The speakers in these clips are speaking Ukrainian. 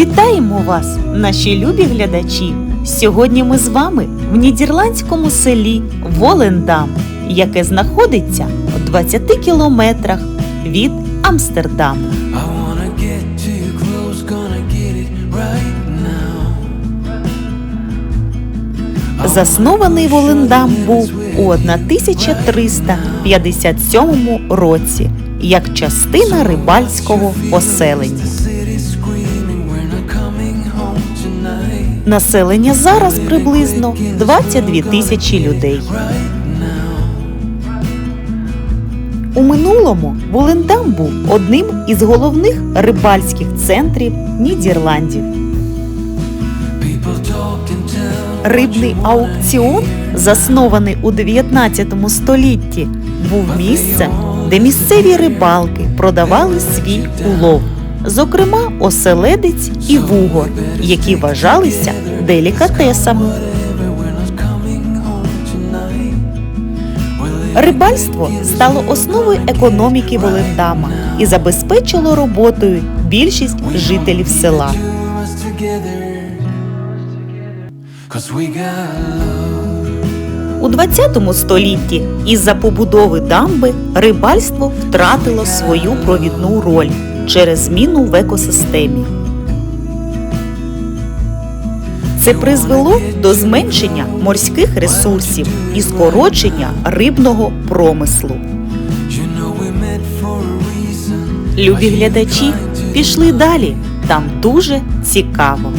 Вітаємо вас, наші любі глядачі! Сьогодні ми з вами в нідерландському селі Волендам, яке знаходиться у 20 кілометрах від Амстердаму. Заснований Волендам був у 1357 році як частина рибальського поселення. Населення зараз приблизно 22 тисячі людей. У минулому Волендам був одним із головних рибальських центрів Нідерландів. Рибний аукціон, заснований у 19 столітті, був місцем, де місцеві рибалки продавали свій улов, зокрема оселедець і вугор, які вважалися делікатесами. Рибальство стало основою економіки Волендама і забезпечило роботою більшість жителів села. У 20 столітті із-за побудови дамби рибальство втратило свою провідну роль через зміну в екосистемі. Це призвело до зменшення морських ресурсів і скорочення рибного промислу. Любі глядачі пішли далі. Там дуже цікаво.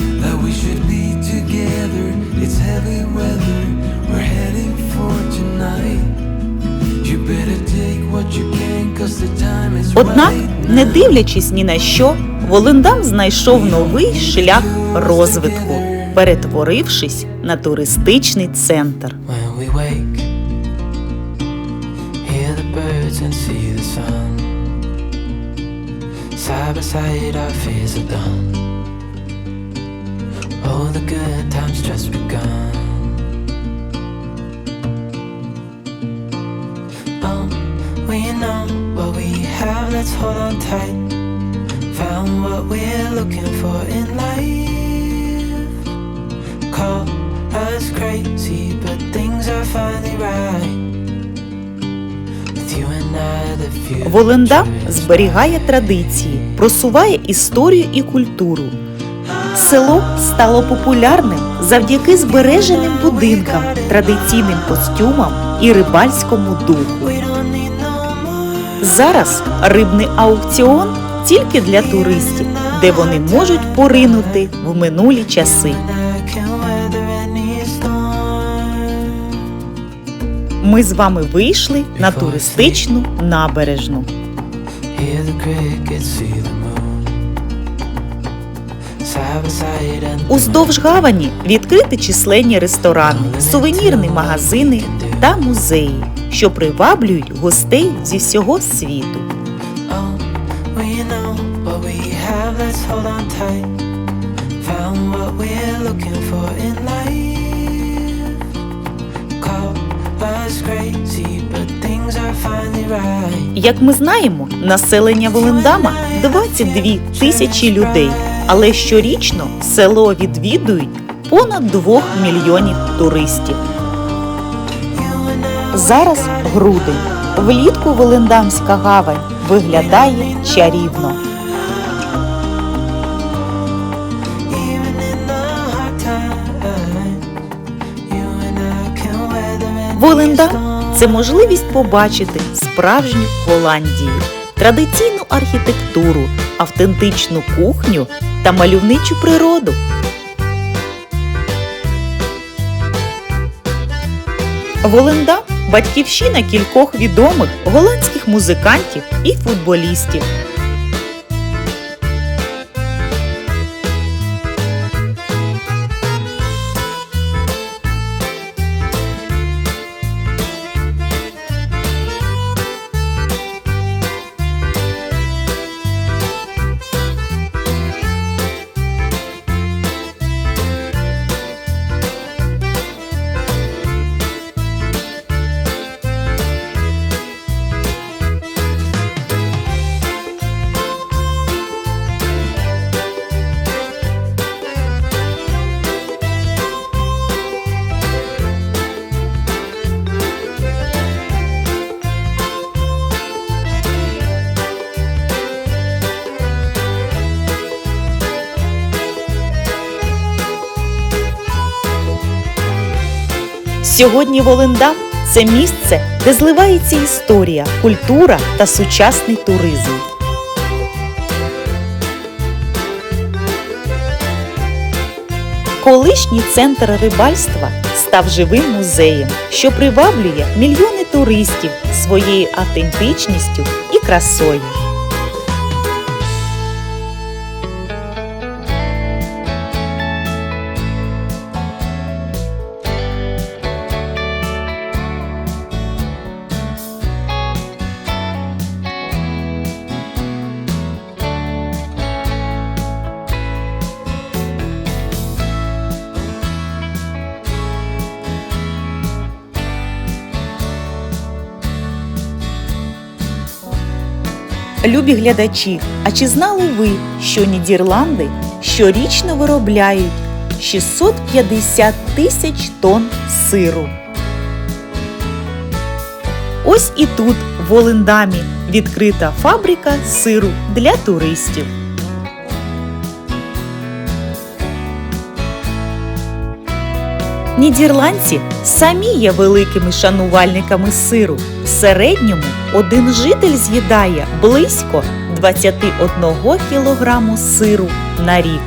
Однак, не дивлячись ні на що, Волендам знайшов новий шлях розвитку, перетворившись на туристичний центр. Oh, the good times just begun. Let's hold on tight. Found what we're looking for in life. Call us crazy, but things are finally right. Волендам зберігає традиції, просуває історію і культуру. Село стало популярним завдяки збереженим будинкам, традиційним костюмам і рибальському духу. Зараз рибний аукціон тільки для туристів, де вони можуть поринути в минулі часи. Ми з вами вийшли на туристичну набережну. Уздовж гавані відкриті численні ресторани, сувенірні магазини та музеї, що приваблюють гостей зі всього світу. Oh. Як ми знаємо, населення Волендама 22 тисячі людей, але щорічно село відвідують понад 2 мільйонів туристів. Зараз грудень. Влітку Волендамська гавань виглядає чарівно. Волендам це можливість побачити справжню Голландію, традиційну архітектуру, автентичну кухню та мальовничу природу. Волендам батьківщина кількох відомих голландських музикантів і футболістів. Сьогодні Волендам це місце, де зливається історія, культура та сучасний туризм. Колишній центр рибальства став живим музеєм, що приваблює мільйони туристів своєю автентичністю і красою. Любі глядачі, а чи знали ви, що Нідерланди щорічно виробляють 650 тисяч тонн сиру? Ось і тут, в Олендамі відкрита фабрика сиру для туристів. Нідерландці самі є великими шанувальниками сиру. В середньому один житель з'їдає близько 21 кілограму сиру на рік.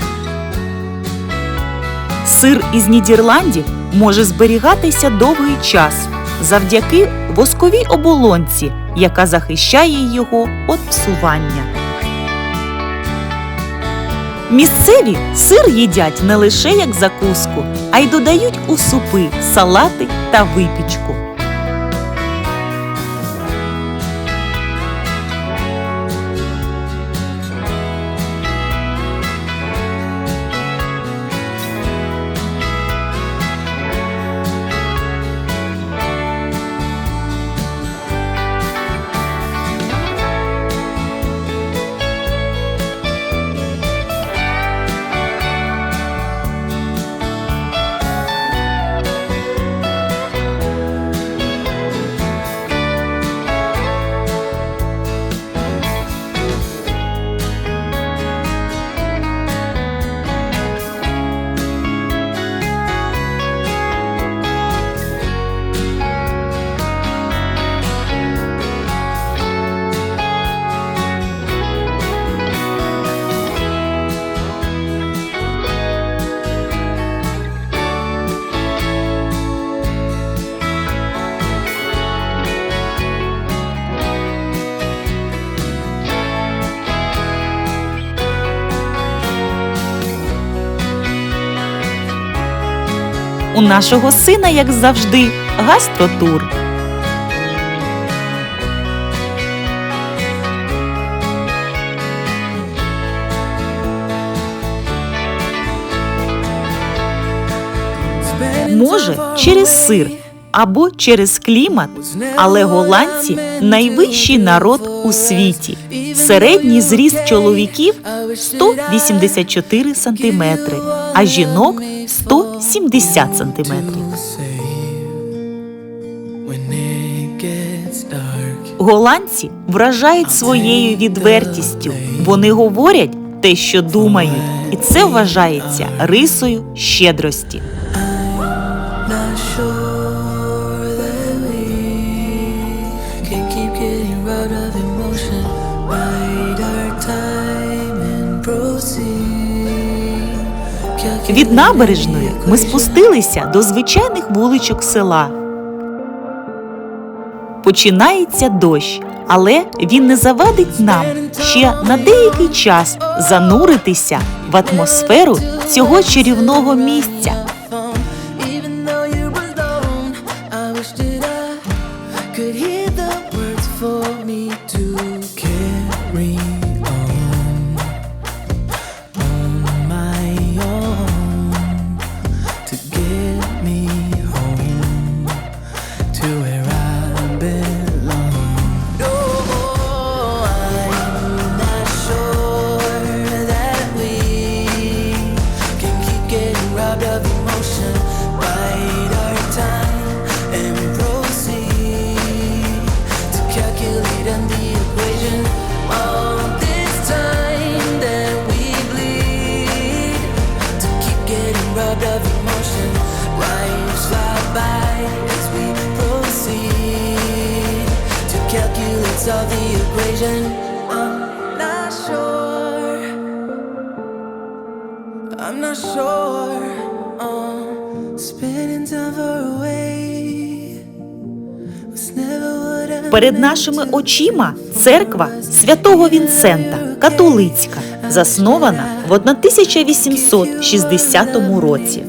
Сир із Нідерландів може зберігатися довгий час завдяки восковій оболонці, яка захищає його від псування. Місцеві сир їдять не лише як закуску, а й додають у супи, салати та випічку. Нашого сина, як завжди, гастротур. Може, через сир або через клімат, але голландці найвищий народ у світі. Середній зріст чоловіків 184 сантиметри, а жінок 170 сантиметрів. Голландці вражають своєю відвертістю. Вони говорять те, що думають, і це вважається рисою щедрості. keep getting out of emotion. Bide our time Від набережної ми спустилися до звичайних вуличок села. Починається дощ, але він не завадить нам ще на деякий час зануритися в атмосферу цього чарівного місця. Solve the equation. I'm not sure. I'm not sure. Uh, spinning time away. Was never what I Перед нашими очима церква святого Вінсента, католицька, заснована в 1860 році.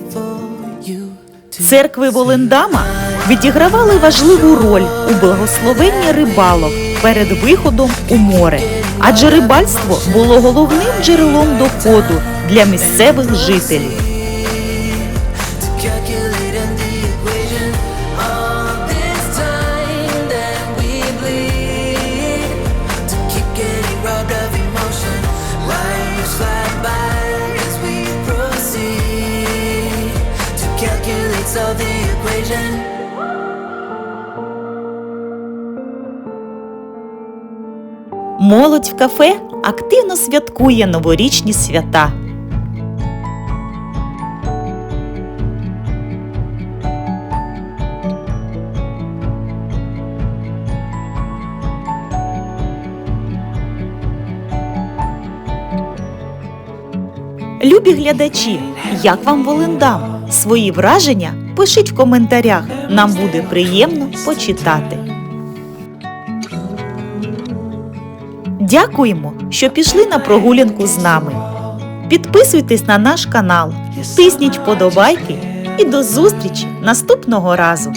Церкви Волендама відігравали важливу роль у благословенні рибалок перед виходом у море, адже рибальство було головним джерелом доходу для місцевих жителів. Молодь в кафе активно святкує новорічні свята. Любі глядачі, як вам Волендам? Свої враження пишіть в коментарях. Нам буде приємно почитати. Дякуємо, що пішли на прогулянку з нами. Підписуйтесь на наш канал, тисніть вподобайки і до зустрічі наступного разу.